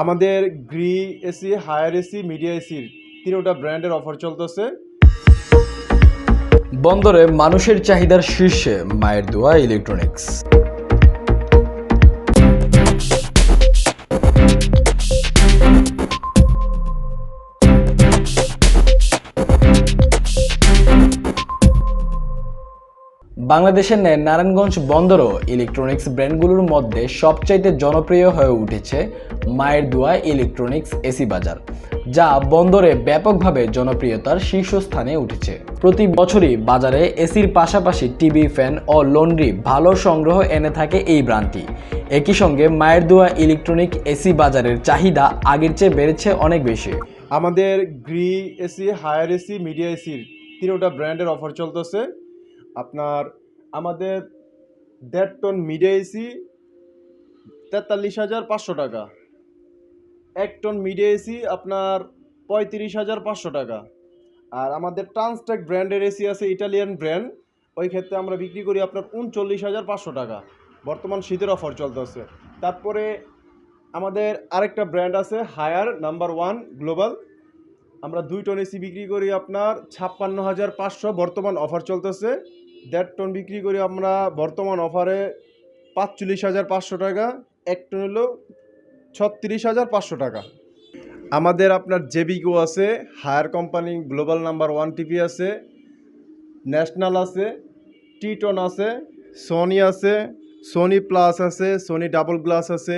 আমাদের Gree AC, Haier AC, Midea এসির তিনোটা ব্র্যান্ডের অফার চলতেছে। বন্দরে মানুষের চাহিদার শীর্ষে মায়ের দোয়া ইলেকট্রনিক্স। বাংলাদেশের ন্যায় নারায়ণগঞ্জ বন্দরও ইলেকট্রনিক্স ব্র্যান্ডগুলোর মধ্যে সবচাইতে জনপ্রিয় হয়ে উঠেছে মায়ের দোয়া ইলেকট্রনিক্স এসি বাজার, যা বন্দরে ব্যাপকভাবে জনপ্রিয়তার শীর্ষস্থানে উঠেছে। প্রতি বছরই বাজারে এসির পাশাপাশি টিভি, ফ্যান ও লন্ড্রি ভালো সংগ্রহ এনে থাকে এই ব্র্যান্ডটি। একই সঙ্গে মায়ের দোয়া ইলেকট্রনিক এসি বাজারের চাহিদা আগের চেয়ে বেড়েছে অনেক বেশি। আমাদের Gree AC, Haier AC, Midea এসির তিনোটা ব্র্যান্ডের অফার চলতেছে। আপনার আমাদের দেড় টন মিডিয়া এসি, তেতাল্লিশ হাজার পাঁচশো টাকা। এক টন মিডিয়া এসি আপনার পঁয়ত্রিশ হাজার পাঁচশো টাকা। আর আমাদের ট্রান্সটেক ব্র্যান্ডের এসি আছে ইটালিয়ান ব্র্যান্ড, ওই ক্ষেত্রে আমরা বিক্রি করি আপনার উনচল্লিশ হাজার পাঁচশো টাকা। বর্তমান শীতের অফার চলতেছে। তারপরে আমাদের আরেকটা ব্র্যান্ড আছে হায়ার, নাম্বার ওয়ান, গ্লোবাল। আমরা দুই টন এসি বিক্রি করি আপনার ছাপ্পান্ন হাজার পাঁচশো, বর্তমান অফার চলতেছে। দেড় টন বিক্রি করি আমরা বর্তমান অফারে পাঁচচল্লিশ হাজার পাঁচশো টাকা, এক টন হলো ছত্রিশ হাজার পাঁচশো টাকা। আমাদের আপনার জেবিকো আছে, Haier company, global number one TV আছে, ন্যাশনাল আছে, টিটন আছে, সোনি আছে, সোনি প্লাস আছে, সোনি ডাবল গ্লাস আছে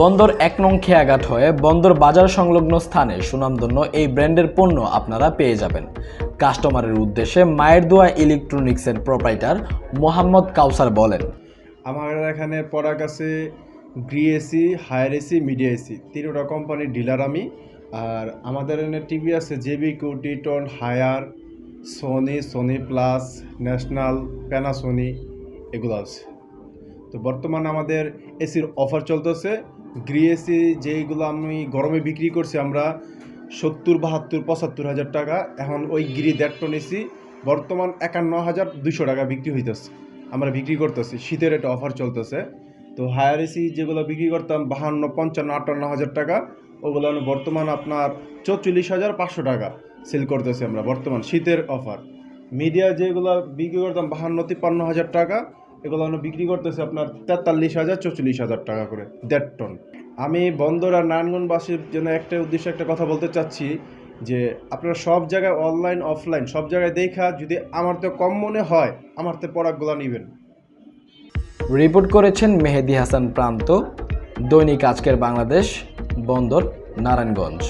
বন্দর এক নং খেয়াঘাট হয়ে বন্দর বাজার সংলগ্ন স্থানে সুনামধন্য এই ব্র্যান্ডের পণ্য আপনারা পেয়ে যাবেন। কাস্টমারের উদ্দেশ্যে মায়ের দোয়া ইলেকট্রনিক্সের প্রোপাইটার মোহাম্মদ কাউসার বলেন। আমার এখানে প্রোডাক্ট আছে Gree AC Haier AC Midea AC তিনটা কোম্পানির ডিলার আমি। আর আমাদের এখানে টিভি আছে জেবি Titon Haier Sony Sony plus National Panasonic এগুলো আছে। তো বর্তমানে আমাদের এসির অফার চলতেছে। গ্রি এসি যেইগুলো আমি গরমে বিক্রি করছি, আমরা সত্তর, বাহাত্তর, পঁচাত্তর হাজার টাকা। এখন ওই গিরি দেড় টন এসি বর্তমান একান্ন হাজার দুশো টাকা বিক্রি হইতেছে। আমরা বিক্রি করতেছি, শীতের একটা অফার চলতেছে। তো হায়ার এসি যেগুলো বিক্রি করতাম, বাহান্ন, পঞ্চান্ন, আটান্ন হাজার টাকা, ওগুলো আমি বর্তমান আপনার চৌচল্লিশ হাজার পাঁচশো টাকা সেল করতেছি আমরা বর্তমান শীতের অফার। মিডিয়া যেগুলো বিক্রি করতাম, বাহান্ন, তিপ্পান্ন হাজার টাকা। এগুলো আমি বিক্রি করতেছি আপনার তেতাল্লিশ হাজার, চৌচল্লিশ হাজার টাকা করে, দেড় টন। আমি বন্দর আর নারায়ণগঞ্জবাসীর জন্য একটা উদ্দেশ্যে একটা কথা বলতে চাচ্ছি যে আপনারা সব জায়গায় অনলাইন, অফলাইন, সব জায়গায় দেখা, যদি আমার তো কম মনে হয়, আমার তো প্রোডাক্টগুলো নেবেন। রিপোর্ট করেছেন মেহেদি হাসান প্রান্ত, দৈনিক আজকের বাংলাদেশ, বন্দর, নারায়ণগঞ্জ।